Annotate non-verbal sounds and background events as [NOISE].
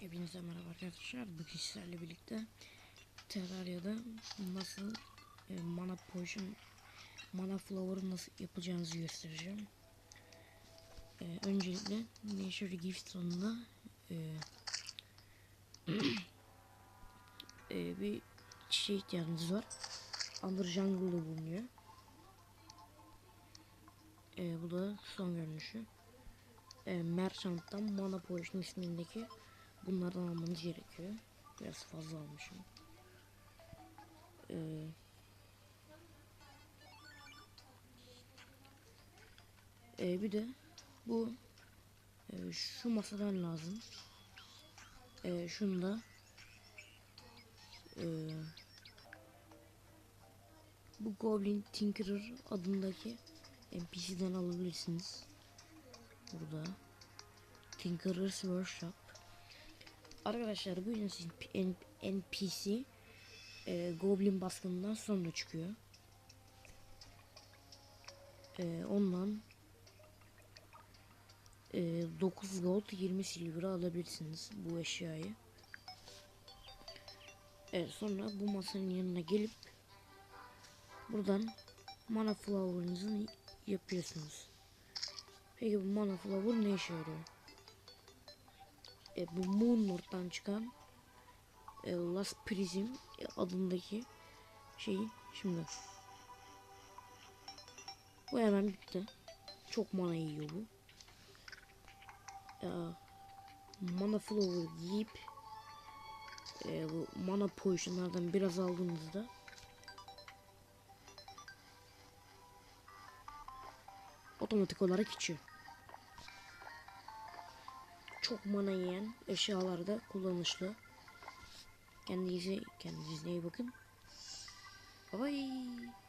Hepinize merhaba arkadaşlar. Bugün sizlerle birlikte Terraria'da nasıl e, mana potion, mana flower'ı nasıl yapacağınızı göstereceğim. E, öncelikle Nature Gift sonunda e, [CLEARS THROAT] e, bir çiçeğe ihtiyacınız var. Under Jungle'da bulunuyor. E, bu da son görünüşü. E, Merchant'tan Mana Potion ismindeki bunlardan almanız gerekiyor. Biraz fazla almışım. Ee, e, bir de bu e, şu masadan lazım. E, şunu da e, bu Goblin Tinkerer adındaki NPC'den alabilirsiniz. Burada Tinkerer's Workshop Arkadaşlar bu N- NPC e, Goblin baskınından sonra çıkıyor. E, ondan e, 9 gold 20 silver alabilirsiniz bu eşyayı. Evet sonra bu masanın yanına gelip buradan mana flower'ınızı yapıyorsunuz. Peki bu mana flower ne işe yarıyor? E, bu Moonlord'dan çıkan e, Last Prism e, adındaki şeyi şimdi. Bu hemen bitti. Çok mana yiyor bu. E, mana flower yiyip e, bu mana potionlardan biraz aldığınızda otomatik olarak içiyor çok mana yiyen eşyalarda kullanışlı. Kendinize kendinize iyi bakın. Bye.